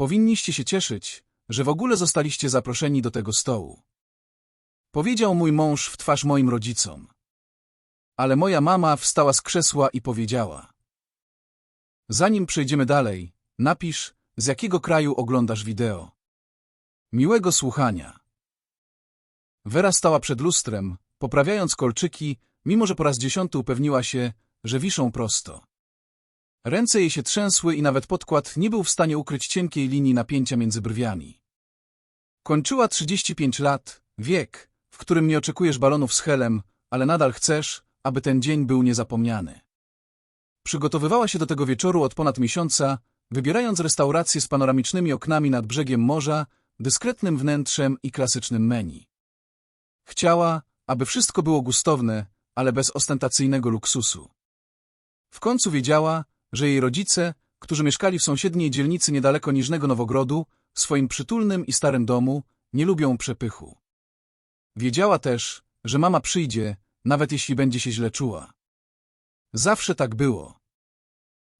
Powinniście się cieszyć, że w ogóle zostaliście zaproszeni do tego stołu. Powiedział mój mąż w twarz moim rodzicom. Ale moja mama wstała z krzesła i powiedziała. Zanim przejdziemy dalej, napisz, z jakiego kraju oglądasz wideo. Miłego słuchania. Wera stała przed lustrem, poprawiając kolczyki, mimo że po raz dziesiąty upewniła się, że wiszą prosto. Ręce jej się trzęsły i nawet podkład nie był w stanie ukryć cienkiej linii napięcia między brwiami. Kończyła 35 lat, wiek, w którym nie oczekujesz balonów z helem, ale nadal chcesz, aby ten dzień był niezapomniany. Przygotowywała się do tego wieczoru od ponad miesiąca, wybierając restaurację z panoramicznymi oknami nad brzegiem morza, dyskretnym wnętrzem i klasycznym menu. Chciała, aby wszystko było gustowne, ale bez ostentacyjnego luksusu. W końcu wiedziała, że jej rodzice, którzy mieszkali w sąsiedniej dzielnicy niedaleko Niżnego Nowogrodu, w swoim przytulnym i starym domu, nie lubią przepychu. Wiedziała też, że mama przyjdzie, nawet jeśli będzie się źle czuła. Zawsze tak było.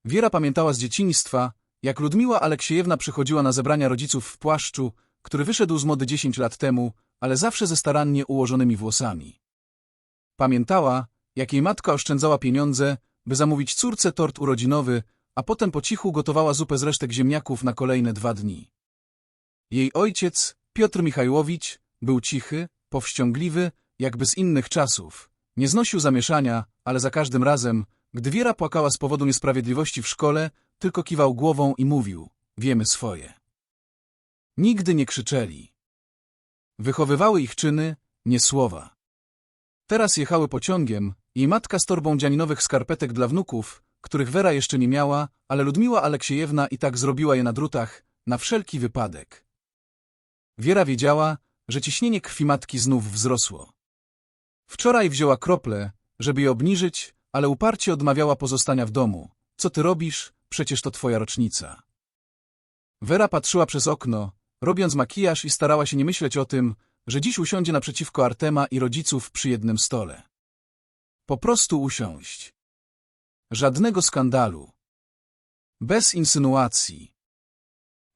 Wiera pamiętała z dzieciństwa, jak Ludmiła Aleksiejewna przychodziła na zebrania rodziców w płaszczu, który wyszedł z mody 10 lat temu, ale zawsze ze starannie ułożonymi włosami. Pamiętała, jak jej matka oszczędzała pieniądze, by zamówić córce tort urodzinowy, a potem po cichu gotowała zupę z resztek ziemniaków na kolejne dwa dni. Jej ojciec, Piotr Michajłowicz, był cichy, powściągliwy, jakby z innych czasów. Nie znosił zamieszania, ale za każdym razem, gdy Wiera płakała z powodu niesprawiedliwości w szkole, tylko kiwał głową i mówił, wiemy swoje. Nigdy nie krzyczeli. Wychowywały ich czyny, nie słowa. Teraz jechały pociągiem i matka z torbą dzianinowych skarpetek dla wnuków, których Wera jeszcze nie miała, ale Ludmiła Aleksiejewna i tak zrobiła je na drutach, na wszelki wypadek. Wiera wiedziała, że ciśnienie krwi matki znów wzrosło. Wczoraj wzięła krople, żeby je obniżyć, ale uparcie odmawiała pozostania w domu. Co ty robisz? Przecież to twoja rocznica. Wera patrzyła przez okno, robiąc makijaż i starała się nie myśleć o tym, że dziś usiądzie naprzeciwko Artema i rodziców przy jednym stole. Po prostu usiąść. Żadnego skandalu. Bez insynuacji.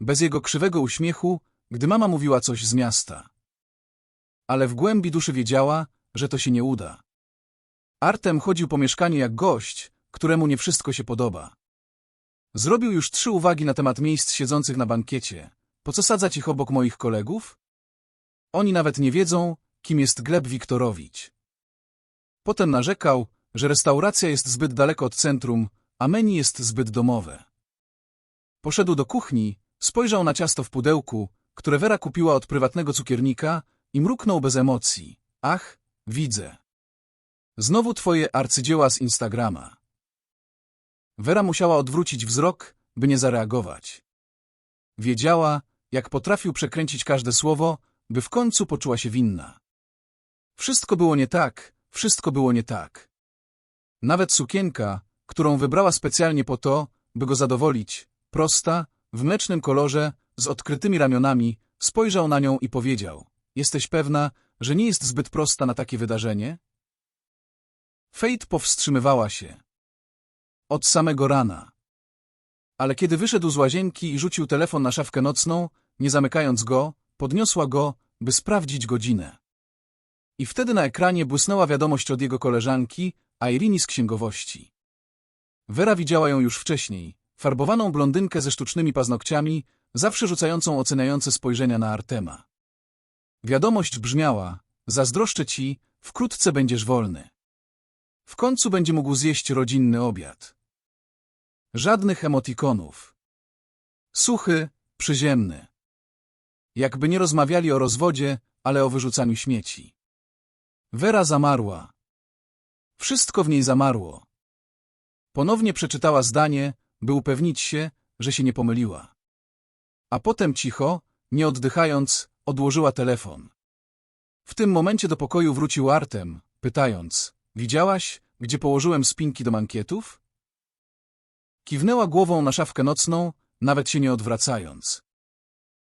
Bez jego krzywego uśmiechu, gdy mama mówiła coś z miasta. Ale w głębi duszy wiedziała, że to się nie uda. Artem chodził po mieszkaniu jak gość, któremu nie wszystko się podoba. Zrobił już trzy uwagi na temat miejsc siedzących na bankiecie. Po co sadzać ich obok moich kolegów? Oni nawet nie wiedzą, kim jest Gleb Wiktorowicz. Potem narzekał, że restauracja jest zbyt daleko od centrum, a menu jest zbyt domowe. Poszedł do kuchni, spojrzał na ciasto w pudełku, które Wera kupiła od prywatnego cukiernika i mruknął bez emocji. Ach, widzę. Znowu twoje arcydzieła z Instagrama. Wera musiała odwrócić wzrok, by nie zareagować. Wiedziała, jak potrafił przekręcić każde słowo, by w końcu poczuła się winna. Wszystko było nie tak, wszystko było nie tak. Nawet sukienka, którą wybrała specjalnie po to, by go zadowolić, prosta, w mlecznym kolorze, z odkrytymi ramionami, spojrzał na nią i powiedział — Jesteś pewna, że nie jest zbyt prosta na takie wydarzenie? Fate powstrzymywała się. Od samego rana. Ale kiedy wyszedł z łazienki i rzucił telefon na szafkę nocną, nie zamykając go, podniosła go, by sprawdzić godzinę. I wtedy na ekranie błysnęła wiadomość od jego koleżanki, Irini z księgowości. Wera widziała ją już wcześniej, farbowaną blondynkę ze sztucznymi paznokciami, zawsze rzucającą oceniające spojrzenia na Artema. Wiadomość brzmiała, zazdroszczę ci, wkrótce będziesz wolny. W końcu będzie mógł zjeść rodzinny obiad. Żadnych emotikonów. Suchy, przyziemny. Jakby nie rozmawiali o rozwodzie, ale o wyrzucaniu śmieci. Wera zamarła. Wszystko w niej zamarło. Ponownie przeczytała zdanie, by upewnić się, że się nie pomyliła. A potem cicho, nie oddychając, odłożyła telefon. W tym momencie do pokoju wrócił Artem, pytając, widziałaś, gdzie położyłem spinki do mankietów? Kiwnęła głową na szafkę nocną, nawet się nie odwracając.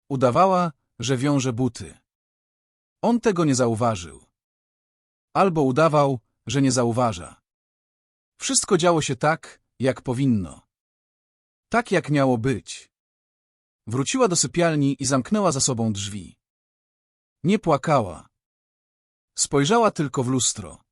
Udawała, że wiąże buty. On tego nie zauważył. Albo udawał, że nie zauważa. Wszystko działo się tak, jak powinno. Tak, jak miało być. Wróciła do sypialni i zamknęła za sobą drzwi. Nie płakała. Spojrzała tylko w lustro.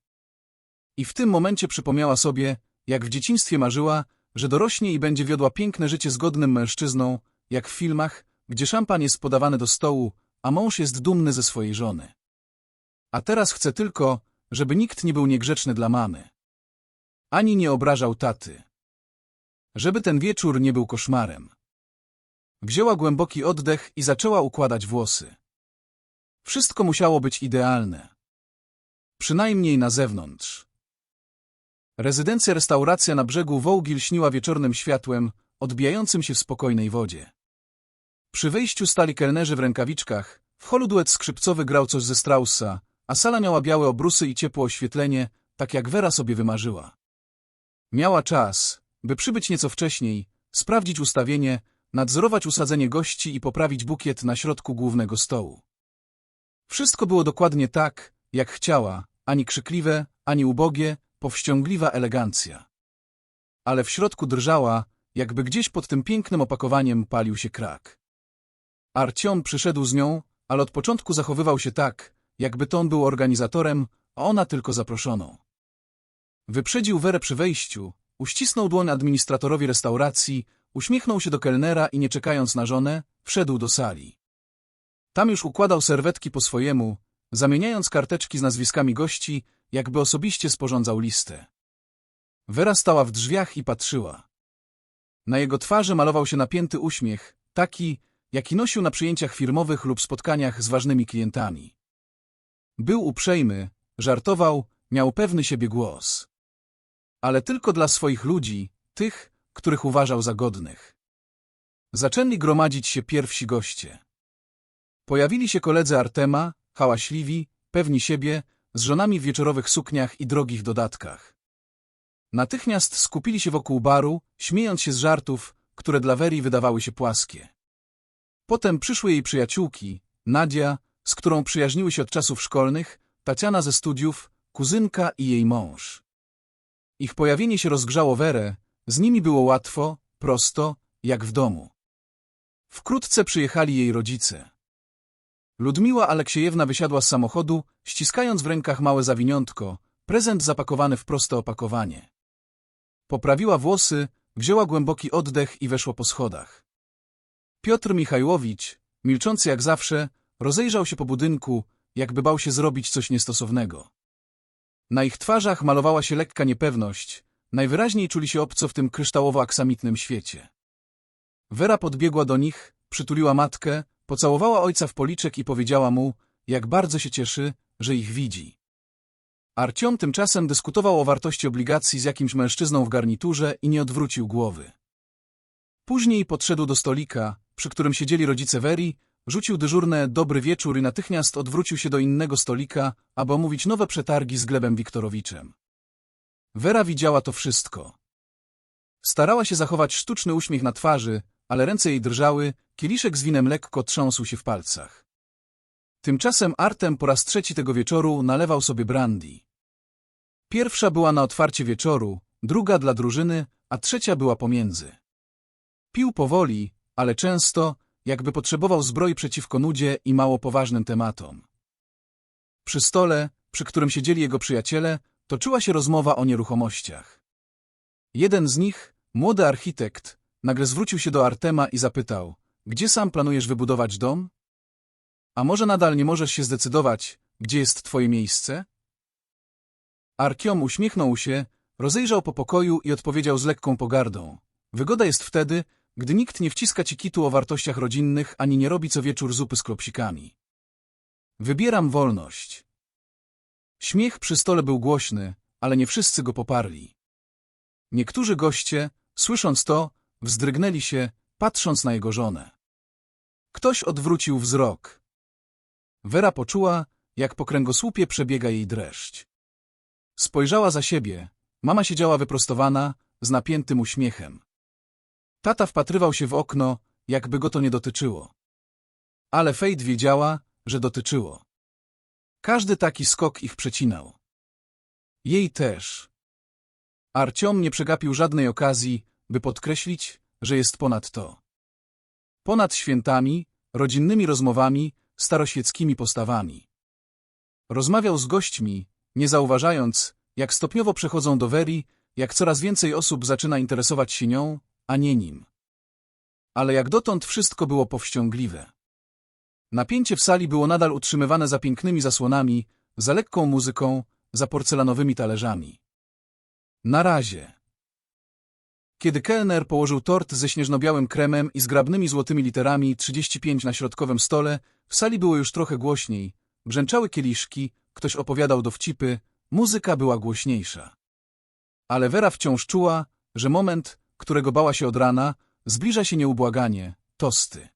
I w tym momencie przypomniała sobie, jak w dzieciństwie marzyła, że dorośnie i będzie wiodła piękne życie z godnym mężczyzną, jak w filmach, gdzie szampan jest podawany do stołu, a mąż jest dumny ze swojej żony. A teraz chce tylko, żeby nikt nie był niegrzeczny dla mamy. Ani nie obrażał taty. Żeby ten wieczór nie był koszmarem. Wzięła głęboki oddech i zaczęła układać włosy. Wszystko musiało być idealne. Przynajmniej na zewnątrz. Rezydencja restauracja na brzegu Wołgil śniła wieczornym światłem, odbijającym się w spokojnej wodzie. Przy wejściu stali kelnerzy w rękawiczkach, w holu duet skrzypcowy grał coś ze Straussa, a sala miała białe obrusy i ciepłe oświetlenie, tak jak Wera sobie wymarzyła. Miała czas, by przybyć nieco wcześniej, sprawdzić ustawienie, nadzorować usadzenie gości i poprawić bukiet na środku głównego stołu. Wszystko było dokładnie tak, jak chciała, ani krzykliwe, ani ubogie, powściągliwa elegancja. Ale w środku drżała, jakby gdzieś pod tym pięknym opakowaniem palił się krak. Arciom przyszedł z nią, ale od początku zachowywał się tak, jakby to on był organizatorem, a ona tylko zaproszoną. Wyprzedził Werę przy wejściu, uścisnął dłoń administratorowi restauracji, uśmiechnął się do kelnera i nie czekając na żonę, wszedł do sali. Tam już układał serwetki po swojemu, zamieniając karteczki z nazwiskami gości, jakby osobiście sporządzał listę. Wera stała w drzwiach i patrzyła. Na jego twarzy malował się napięty uśmiech, taki, jaki nosił na przyjęciach firmowych lub spotkaniach z ważnymi klientami. Był uprzejmy, żartował, miał pewny siebie głos. Ale tylko dla swoich ludzi, tych, których uważał za godnych. Zaczęli gromadzić się pierwsi goście. Pojawili się koledzy Artema, hałaśliwi, pewni siebie, z żonami w wieczorowych sukniach i drogich dodatkach. Natychmiast skupili się wokół baru, śmiejąc się z żartów, które dla Weri wydawały się płaskie. Potem przyszły jej przyjaciółki, Nadia, z którą przyjaźniły się od czasów szkolnych, Tatiana ze studiów, kuzynka i jej mąż. Ich pojawienie się rozgrzało Werę, z nimi było łatwo, prosto, jak w domu. Wkrótce przyjechali jej rodzice. Ludmiła Aleksiejewna wysiadła z samochodu, ściskając w rękach małe zawiniątko, prezent zapakowany w proste opakowanie. Poprawiła włosy, wzięła głęboki oddech i weszła po schodach. Piotr Michajłowicz, milczący jak zawsze, rozejrzał się po budynku, jakby bał się zrobić coś niestosownego. Na ich twarzach malowała się lekka niepewność, najwyraźniej czuli się obco w tym kryształowo-aksamitnym świecie. Wera podbiegła do nich, przytuliła matkę, pocałowała ojca w policzek i powiedziała mu, jak bardzo się cieszy, że ich widzi. Arciom tymczasem dyskutował o wartości obligacji z jakimś mężczyzną w garniturze i nie odwrócił głowy. Później podszedł do stolika, przy którym siedzieli rodzice Weri, rzucił dyżurne dobry wieczór i natychmiast odwrócił się do innego stolika, aby omówić nowe przetargi z Glebem Wiktorowiczem. Wera widziała to wszystko. Starała się zachować sztuczny uśmiech na twarzy, ale ręce jej drżały, kieliszek z winem lekko trząsł się w palcach. Tymczasem Artem po raz trzeci tego wieczoru nalewał sobie brandy. Pierwsza była na otwarcie wieczoru, druga dla drużyny, a trzecia była pomiędzy. Pił powoli, ale często, jakby potrzebował zbroi przeciwko nudzie i mało poważnym tematom. Przy stole, przy którym siedzieli jego przyjaciele, toczyła się rozmowa o nieruchomościach. Jeden z nich, młody architekt, nagle zwrócił się do Artema i zapytał, gdzie sam planujesz wybudować dom? A może nadal nie możesz się zdecydować, gdzie jest twoje miejsce? Arkiom uśmiechnął się, rozejrzał po pokoju i odpowiedział z lekką pogardą. Wygoda jest wtedy, gdy nikt nie wciska ci kitu o wartościach rodzinnych, ani nie robi co wieczór zupy z klopsikami. Wybieram wolność. Śmiech przy stole był głośny, ale nie wszyscy go poparli. Niektórzy goście, słysząc to, wzdrygnęli się, patrząc na jego żonę. Ktoś odwrócił wzrok. Wera poczuła, jak po kręgosłupie przebiega jej dreszcz. Spojrzała za siebie. Mama siedziała wyprostowana, z napiętym uśmiechem. Tata wpatrywał się w okno, jakby go to nie dotyczyło. Ale Fejt wiedziała, że dotyczyło. Każdy taki skok ich przecinał. Jej też. Arciom nie przegapił żadnej okazji, by podkreślić, że jest ponad to. Ponad świętami, rodzinnymi rozmowami, staroświeckimi postawami. Rozmawiał z gośćmi, nie zauważając, jak stopniowo przechodzą do Werii, jak coraz więcej osób zaczyna interesować się nią, a nie nim. Ale jak dotąd wszystko było powściągliwe. Napięcie w sali było nadal utrzymywane za pięknymi zasłonami, za lekką muzyką, za porcelanowymi talerzami. Na razie. Kiedy kelner położył tort ze śnieżno-białym kremem i zgrabnymi złotymi literami 35 na środkowym stole, w sali było już trochę głośniej, brzęczały kieliszki, ktoś opowiadał dowcipy, muzyka była głośniejsza. Ale Wera wciąż czuła, że moment, którego bała się od rana, zbliża się nieubłaganie, tosty.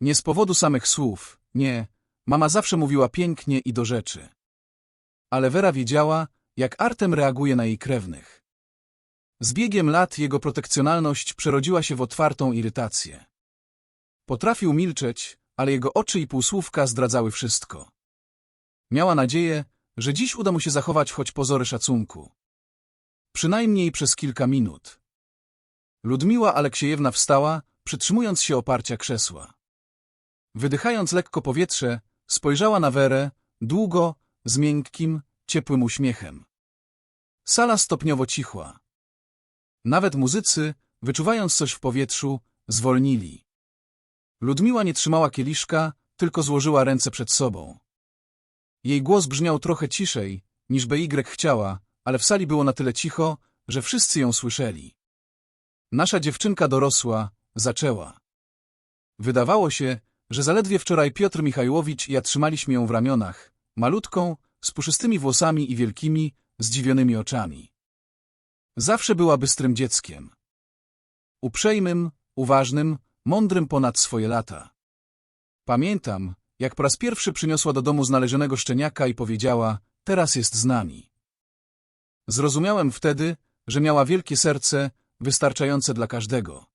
Nie z powodu samych słów, nie, mama zawsze mówiła pięknie i do rzeczy. Ale Wera wiedziała, jak Artem reaguje na jej krewnych. Z biegiem lat jego protekcjonalność przerodziła się w otwartą irytację. Potrafił milczeć, ale jego oczy i półsłówka zdradzały wszystko. Miała nadzieję, że dziś uda mu się zachować choć pozory szacunku. Przynajmniej przez kilka minut. Ludmiła Aleksiejewna wstała, przytrzymując się oparcia krzesła. Wydychając lekko powietrze, spojrzała na Werę, długo, z miękkim, ciepłym uśmiechem. Sala stopniowo cichła. Nawet muzycy, wyczuwając coś w powietrzu, zwolnili. Ludmiła nie trzymała kieliszka, tylko złożyła ręce przed sobą. Jej głos brzmiał trochę ciszej, niż by Y chciała, ale w sali było na tyle cicho, że wszyscy ją słyszeli. Nasza dziewczynka dorosła, zaczęła. Wydawało się, że zaledwie wczoraj Piotr Michajłowicz i ja trzymaliśmy ją w ramionach, malutką, z puszystymi włosami i wielkimi, zdziwionymi oczami. Zawsze była bystrym dzieckiem. Uprzejmym, uważnym, mądrym ponad swoje lata. Pamiętam, jak po raz pierwszy przyniosła do domu znalezionego szczeniaka i powiedziała, teraz jest z nami. Zrozumiałem wtedy, że miała wielkie serce, wystarczające dla każdego.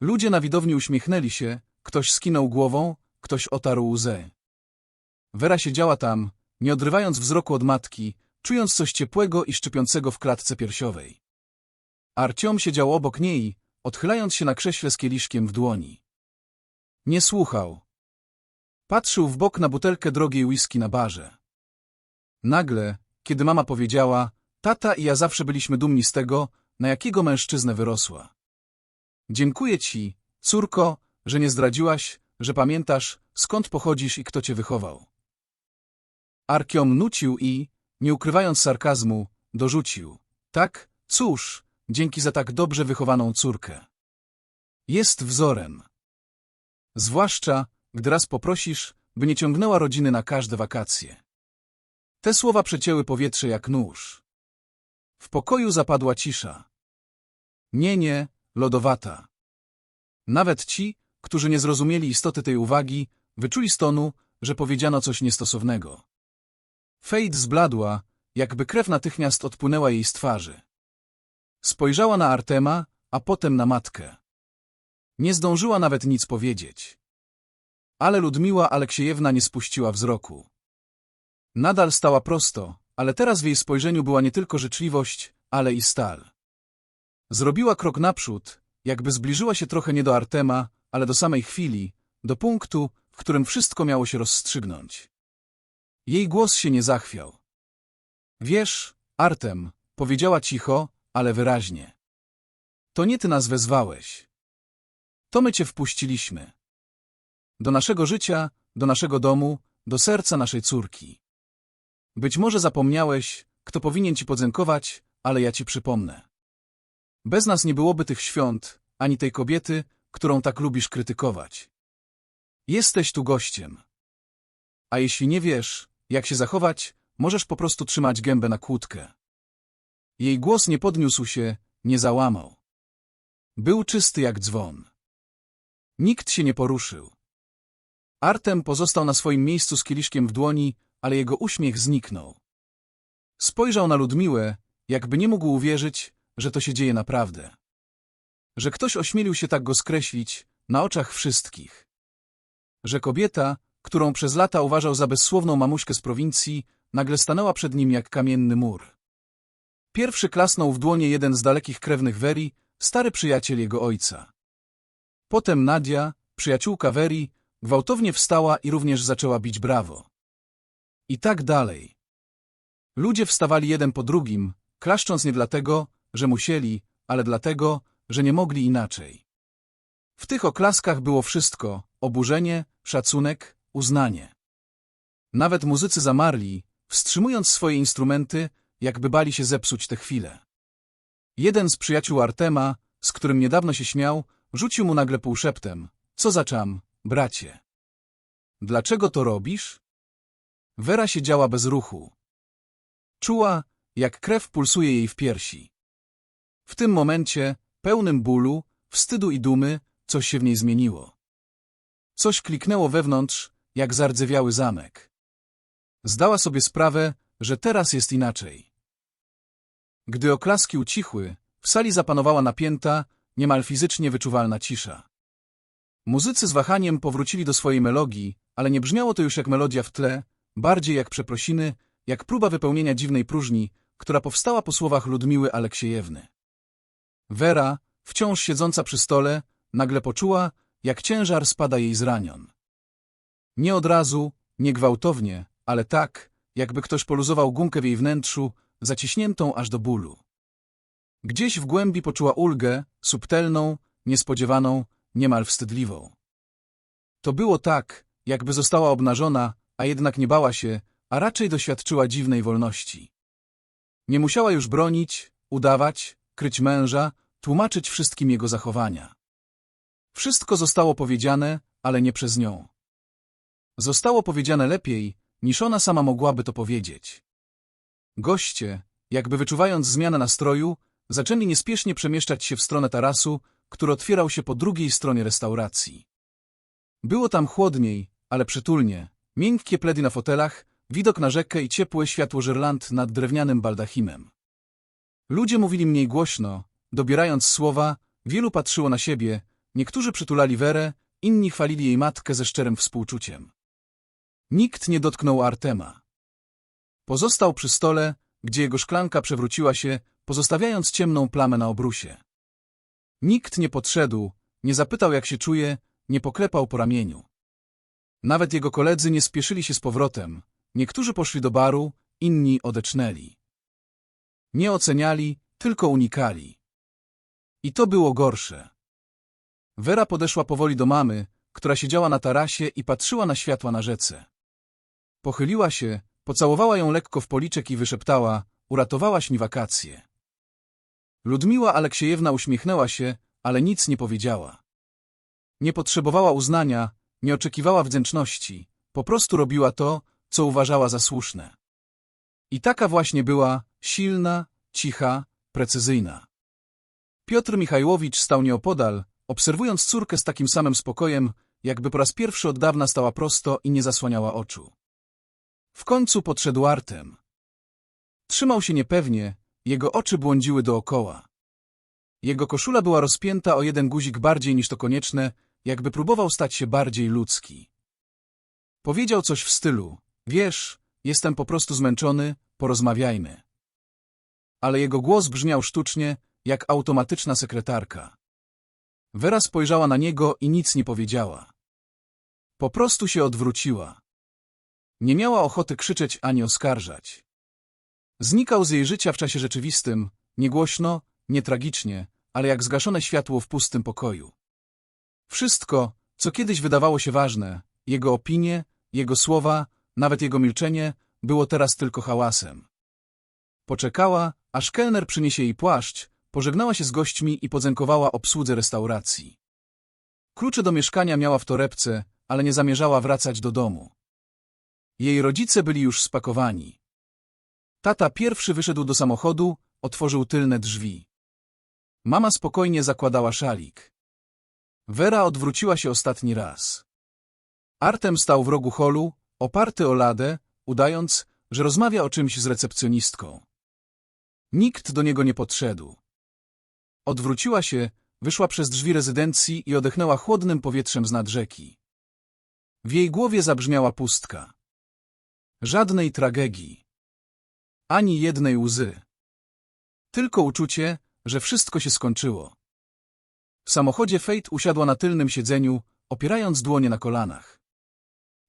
Ludzie na widowni uśmiechnęli się, ktoś skinął głową, ktoś otarł łzę. Wera siedziała tam, nie odrywając wzroku od matki, czując coś ciepłego i szczypiącego w klatce piersiowej. Arciom siedział obok niej, odchylając się na krześle z kieliszkiem w dłoni. Nie słuchał. Patrzył w bok na butelkę drogiej whisky na barze. Nagle, kiedy mama powiedziała, tata i ja zawsze byliśmy dumni z tego, na jakiego mężczyznę wyrosła. Dziękuję ci, córko, że nie zdradziłaś, że pamiętasz, skąd pochodzisz i kto cię wychował. Arkiom nucił i, nie ukrywając sarkazmu, dorzucił. Tak, cóż, dzięki za tak dobrze wychowaną córkę. Jest wzorem. Zwłaszcza, gdy raz poprosisz, by nie ciągnęła rodziny na każde wakacje. Te słowa przecięły powietrze jak nóż. W pokoju zapadła cisza. Nie, nie, lodowata. Nawet ci, którzy nie zrozumieli istoty tej uwagi, wyczuli stonu, że powiedziano coś niestosownego. Fate zbladła, jakby krew natychmiast odpłynęła jej z twarzy. Spojrzała na Artema, a potem na matkę. Nie zdążyła nawet nic powiedzieć. Ale Ludmiła Aleksiejewna nie spuściła wzroku. Nadal stała prosto, ale teraz w jej spojrzeniu była nie tylko życzliwość, ale i stal. Zrobiła krok naprzód, jakby zbliżyła się trochę nie do Artema, ale do samej chwili, do punktu, w którym wszystko miało się rozstrzygnąć. Jej głos się nie zachwiał. Wiesz, Artem, powiedziała cicho, ale wyraźnie. To nie ty nas wezwałeś. To my cię wpuściliśmy. Do naszego życia, do naszego domu, do serca naszej córki. Być może zapomniałeś, kto powinien ci podziękować, ale ja ci przypomnę. Bez nas nie byłoby tych świąt, ani tej kobiety, którą tak lubisz krytykować. Jesteś tu gościem. A jeśli nie wiesz, jak się zachować, możesz po prostu trzymać gębę na kłódkę. Jej głos nie podniósł się, nie załamał. Był czysty jak dzwon. Nikt się nie poruszył. Artem pozostał na swoim miejscu z kieliszkiem w dłoni, ale jego uśmiech zniknął. Spojrzał na Ludmiłę, jakby nie mógł uwierzyć, że to się dzieje naprawdę. Że ktoś ośmielił się tak go skreślić, na oczach wszystkich. Że kobieta, którą przez lata uważał za bezsłowną mamuśkę z prowincji, nagle stanęła przed nim jak kamienny mur. Pierwszy klasnął w dłonie jeden z dalekich krewnych Weri, stary przyjaciel jego ojca. Potem Nadia, przyjaciółka Weri, gwałtownie wstała i również zaczęła bić brawo. I tak dalej. Ludzie wstawali jeden po drugim, klaszcząc nie dlatego, że musieli, ale dlatego, że nie mogli inaczej. W tych oklaskach było wszystko – oburzenie, szacunek, uznanie. Nawet muzycy zamarli, wstrzymując swoje instrumenty, jakby bali się zepsuć tę chwilę. Jeden z przyjaciół Artema, z którym niedawno się śmiał, rzucił mu nagle półszeptem. Co za czam, bracie? Dlaczego to robisz? Wera siedziała bez ruchu. Czuła, jak krew pulsuje jej w piersi. W tym momencie, pełnym bólu, wstydu i dumy, coś się w niej zmieniło. Coś kliknęło wewnątrz, jak zardzewiały zamek. Zdała sobie sprawę, że teraz jest inaczej. Gdy oklaski ucichły, w sali zapanowała napięta, niemal fizycznie wyczuwalna cisza. Muzycy z wahaniem powrócili do swojej melodii, ale nie brzmiało to już jak melodia w tle, bardziej jak przeprosiny, jak próba wypełnienia dziwnej próżni, która powstała po słowach Ludmiły Aleksiejewny. Wera, wciąż siedząca przy stole, nagle poczuła, jak ciężar spada jej z ranion. Nie od razu, nie gwałtownie, ale tak, jakby ktoś poluzował gumkę w jej wnętrzu, zaciśniętą aż do bólu. Gdzieś w głębi poczuła ulgę, subtelną, niespodziewaną, niemal wstydliwą. To było tak, jakby została obnażona, a jednak nie bała się, a raczej doświadczyła dziwnej wolności. Nie musiała już bronić, udawać, kryć męża, tłumaczyć wszystkim jego zachowania. Wszystko zostało powiedziane, ale nie przez nią. Zostało powiedziane lepiej, niż ona sama mogłaby to powiedzieć. Goście, jakby wyczuwając zmianę nastroju, zaczęli niespiesznie przemieszczać się w stronę tarasu, który otwierał się po drugiej stronie restauracji. Było tam chłodniej, ale przytulnie, miękkie pledy na fotelach, widok na rzekę i ciepłe światło żerland nad drewnianym baldachimem. Ludzie mówili mniej głośno, dobierając słowa, wielu patrzyło na siebie, niektórzy przytulali Werę, inni chwalili jej matkę ze szczerym współczuciem. Nikt nie dotknął Artema. Pozostał przy stole, gdzie jego szklanka przewróciła się, pozostawiając ciemną plamę na obrusie. Nikt nie podszedł, nie zapytał jak się czuje, nie poklepał po ramieniu. Nawet jego koledzy nie spieszyli się z powrotem, niektórzy poszli do baru, inni odecznęli. Nie oceniali, tylko unikali. I to było gorsze. Wera podeszła powoli do mamy, która siedziała na tarasie i patrzyła na światła na rzece. Pochyliła się, pocałowała ją lekko w policzek i wyszeptała, uratowałaś mi wakacje. Ludmiła Aleksiejewna uśmiechnęła się, ale nic nie powiedziała. Nie potrzebowała uznania, nie oczekiwała wdzięczności, po prostu robiła to, co uważała za słuszne. I taka właśnie była, silna, cicha, precyzyjna. Piotr Michajłowicz stał nieopodal, obserwując córkę z takim samym spokojem, jakby po raz pierwszy od dawna stała prosto i nie zasłaniała oczu. W końcu podszedł Artem. Trzymał się niepewnie, jego oczy błądziły dookoła. Jego koszula była rozpięta o jeden guzik bardziej niż to konieczne, jakby próbował stać się bardziej ludzki. Powiedział coś w stylu, wiesz, jestem po prostu zmęczony, porozmawiajmy. Ale jego głos brzmiał sztucznie, jak automatyczna sekretarka. Wera spojrzała na niego i nic nie powiedziała. Po prostu się odwróciła. Nie miała ochoty krzyczeć ani oskarżać. Znikał z jej życia w czasie rzeczywistym, nie głośno, nie tragicznie, ale jak zgaszone światło w pustym pokoju. Wszystko, co kiedyś wydawało się ważne, jego opinie, jego słowa, nawet jego milczenie, było teraz tylko hałasem. Poczekała, aż kelner przyniesie jej płaszcz, pożegnała się z gośćmi i podzękowała obsłudze restauracji. Klucze do mieszkania miała w torebce, ale nie zamierzała wracać do domu. Jej rodzice byli już spakowani. Tata pierwszy wyszedł do samochodu, otworzył tylne drzwi. Mama spokojnie zakładała szalik. Wera odwróciła się ostatni raz. Artem stał w rogu holu, oparty o ladę, udając, że rozmawia o czymś z recepcjonistką. Nikt do niego nie podszedł. Odwróciła się, wyszła przez drzwi rezydencji i odechnęła chłodnym powietrzem z nad rzeki. W jej głowie zabrzmiała pustka. Żadnej tragedii. Ani jednej łzy. Tylko uczucie, że wszystko się skończyło. W samochodzie Fate usiadła na tylnym siedzeniu, opierając dłonie na kolanach.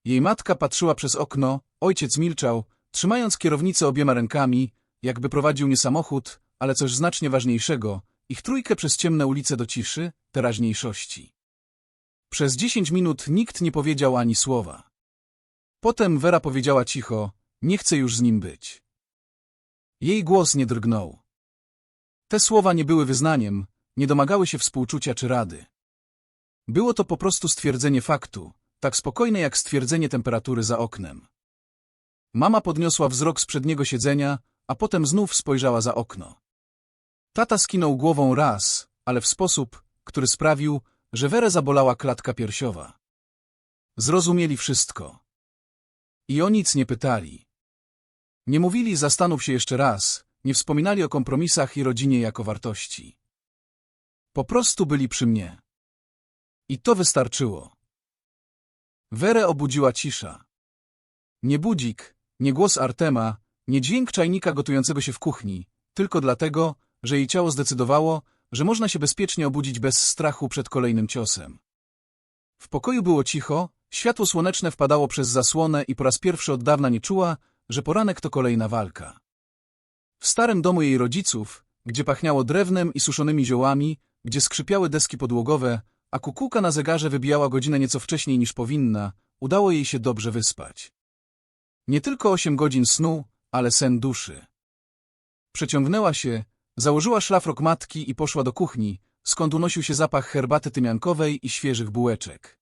Jej matka patrzyła przez okno, ojciec milczał, trzymając kierownicę obiema rękami, jakby prowadził nie samochód, ale coś znacznie ważniejszego, ich trójkę przez ciemne ulice do ciszy, teraźniejszości. Przez dziesięć minut nikt nie powiedział ani słowa. Potem Wera powiedziała cicho, nie chcę już z nim być. Jej głos nie drgnął. Te słowa nie były wyznaniem, nie domagały się współczucia czy rady. Było to po prostu stwierdzenie faktu, tak spokojne jak stwierdzenie temperatury za oknem. Mama podniosła wzrok z przedniego siedzenia, a potem znów spojrzała za okno. Tata skinął głową raz, ale w sposób, który sprawił, że Werę zabolała klatka piersiowa. Zrozumieli wszystko. I o nic nie pytali. Nie mówili zastanów się jeszcze raz, nie wspominali o kompromisach i rodzinie jako wartości. Po prostu byli przy mnie. I to wystarczyło. Werę obudziła cisza. Nie budzik, nie głos Artema, nie dźwięk czajnika gotującego się w kuchni, tylko dlatego, że jej ciało zdecydowało, że można się bezpiecznie obudzić bez strachu przed kolejnym ciosem. W pokoju było cicho, światło słoneczne wpadało przez zasłonę i po raz pierwszy od dawna nie czuła, że poranek to kolejna walka. W starym domu jej rodziców, gdzie pachniało drewnem i suszonymi ziołami, gdzie skrzypiały deski podłogowe, a kukułka na zegarze wybijała godzinę nieco wcześniej niż powinna, udało jej się dobrze wyspać. Nie tylko osiem godzin snu, ale sen duszy. Przeciągnęła się, założyła szlafrok matki i poszła do kuchni, skąd unosił się zapach herbaty tymiankowej i świeżych bułeczek.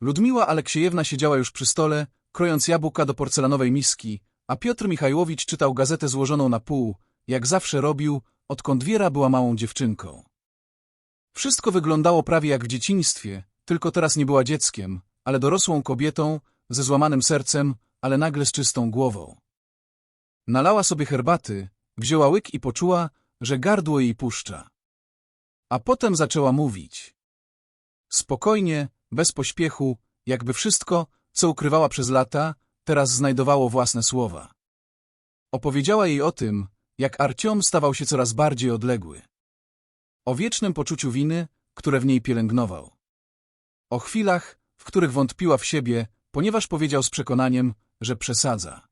Ludmiła Aleksiejewna siedziała już przy stole, krojąc jabłka do porcelanowej miski, a Piotr Michajłowicz czytał gazetę złożoną na pół, jak zawsze robił, odkąd Wiera była małą dziewczynką. Wszystko wyglądało prawie jak w dzieciństwie, tylko teraz nie była dzieckiem, ale dorosłą kobietą, ze złamanym sercem, ale nagle z czystą głową. Nalała sobie herbaty, wzięła łyk i poczuła, że gardło jej puszcza. A potem zaczęła mówić. Spokojnie, bez pośpiechu, jakby wszystko, co ukrywała przez lata, teraz znajdowało własne słowa. Opowiedziała jej o tym, jak Arciom stawał się coraz bardziej odległy. O wiecznym poczuciu winy, które w niej pielęgnował. O chwilach, w których wątpiła w siebie, ponieważ powiedział z przekonaniem, że przesadza.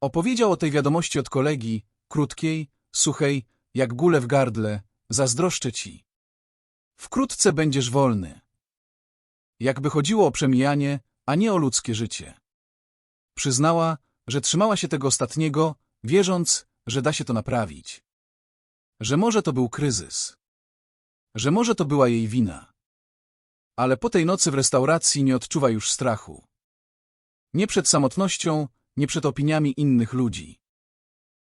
Opowiedział o tej wiadomości od kolegi, krótkiej, suchej, jak gule w gardle, zazdroszczę ci. Wkrótce będziesz wolny. Jakby chodziło o przemijanie, a nie o ludzkie życie. Przyznała, że trzymała się tego ostatniego, wierząc, że da się to naprawić. Że może to był kryzys. Że może to była jej wina. Ale po tej nocy w restauracji nie odczuwa już strachu. Nie przed samotnością, nie przed opiniami innych ludzi.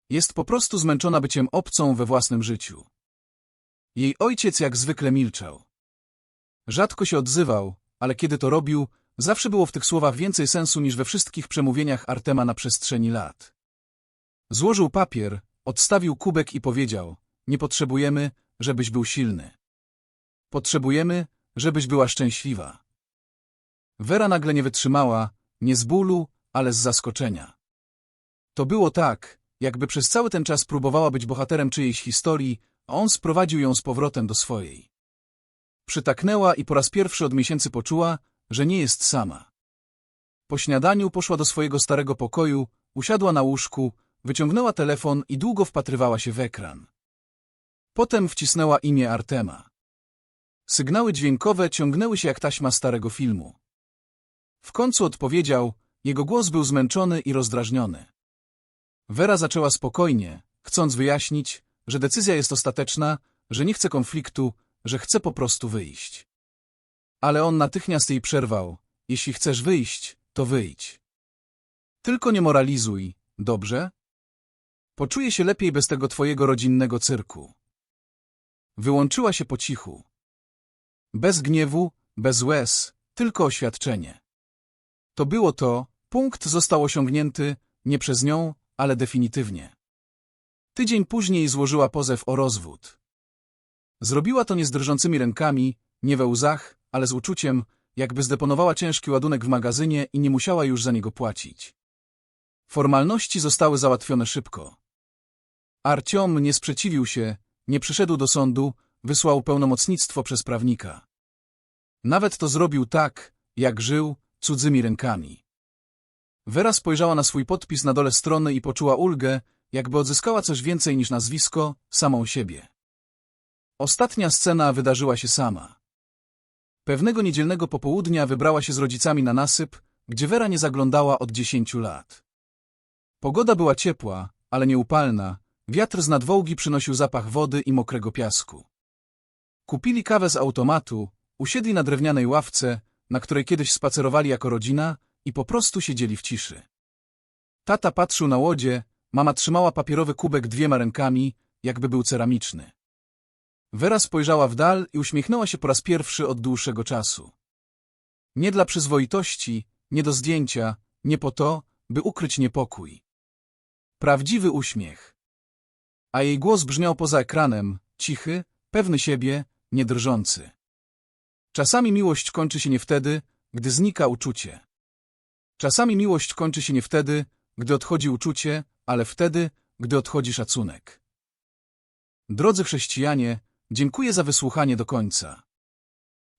Jest po prostu zmęczona byciem obcą we własnym życiu. Jej ojciec jak zwykle milczał. Rzadko się odzywał, ale kiedy to robił, zawsze było w tych słowach więcej sensu niż we wszystkich przemówieniach Artema na przestrzeni lat. Złożył papier, odstawił kubek i powiedział, nie potrzebujemy, żebyś był silny. Potrzebujemy, żebyś była szczęśliwa. Wera nagle nie wytrzymała, nie z bólu, ale z zaskoczenia. To było tak, jakby przez cały ten czas próbowała być bohaterem czyjejś historii, a on sprowadził ją z powrotem do swojej. Przytaknęła i po raz pierwszy od miesięcy poczuła, że nie jest sama. Po śniadaniu poszła do swojego starego pokoju, usiadła na łóżku, wyciągnęła telefon i długo wpatrywała się w ekran. Potem wcisnęła imię Artema. Sygnały dźwiękowe ciągnęły się jak taśma starego filmu. W końcu odpowiedział, jego głos był zmęczony i rozdrażniony. Wera zaczęła spokojnie, chcąc wyjaśnić, że decyzja jest ostateczna, że nie chce konfliktu, że chce po prostu wyjść. Ale on natychmiast jej przerwał. Jeśli chcesz wyjść, to wyjdź. Tylko nie moralizuj, dobrze? Poczuję się lepiej bez tego twojego rodzinnego cyrku. Wyłączyła się po cichu. Bez gniewu, bez łez, tylko oświadczenie. To było to, punkt został osiągnięty, nie przez nią, ale definitywnie. Tydzień później złożyła pozew o rozwód. Zrobiła to nie z drżącymi rękami, nie we łzach, ale z uczuciem, jakby zdeponowała ciężki ładunek w magazynie i nie musiała już za niego płacić. Formalności zostały załatwione szybko. Arciom nie sprzeciwił się, nie przyszedł do sądu, wysłał pełnomocnictwo przez prawnika. Nawet to zrobił tak, jak żył, cudzymi rękami. Wera spojrzała na swój podpis na dole strony i poczuła ulgę, jakby odzyskała coś więcej niż nazwisko, samą siebie. Ostatnia scena wydarzyła się sama. Pewnego niedzielnego popołudnia wybrała się z rodzicami na nasyp, gdzie Wera nie zaglądała od dziesięciu lat. Pogoda była ciepła, ale nieupalna, wiatr z nadwołgi przynosił zapach wody i mokrego piasku. Kupili kawę z automatu, usiedli na drewnianej ławce, na której kiedyś spacerowali jako rodzina i po prostu siedzieli w ciszy. Tata patrzył na łodzie, mama trzymała papierowy kubek dwiema rękami, jakby był ceramiczny. Wera spojrzała w dal i uśmiechnęła się po raz pierwszy od dłuższego czasu. Nie dla przyzwoitości, nie do zdjęcia, nie po to, by ukryć niepokój. Prawdziwy uśmiech. A jej głos brzmiał poza ekranem, cichy, pewny siebie, niedrżący. Czasami miłość kończy się nie wtedy, gdy znika uczucie. Czasami miłość kończy się nie wtedy, gdy odchodzi uczucie, ale wtedy, gdy odchodzi szacunek. Drodzy chrześcijanie, dziękuję za wysłuchanie do końca.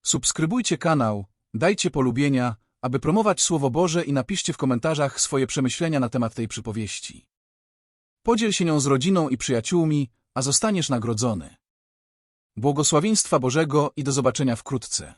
Subskrybujcie kanał, dajcie polubienia, aby promować Słowo Boże i napiszcie w komentarzach swoje przemyślenia na temat tej przypowieści. Podziel się nią z rodziną i przyjaciółmi, a zostaniesz nagrodzony. Błogosławieństwa Bożego i do zobaczenia wkrótce.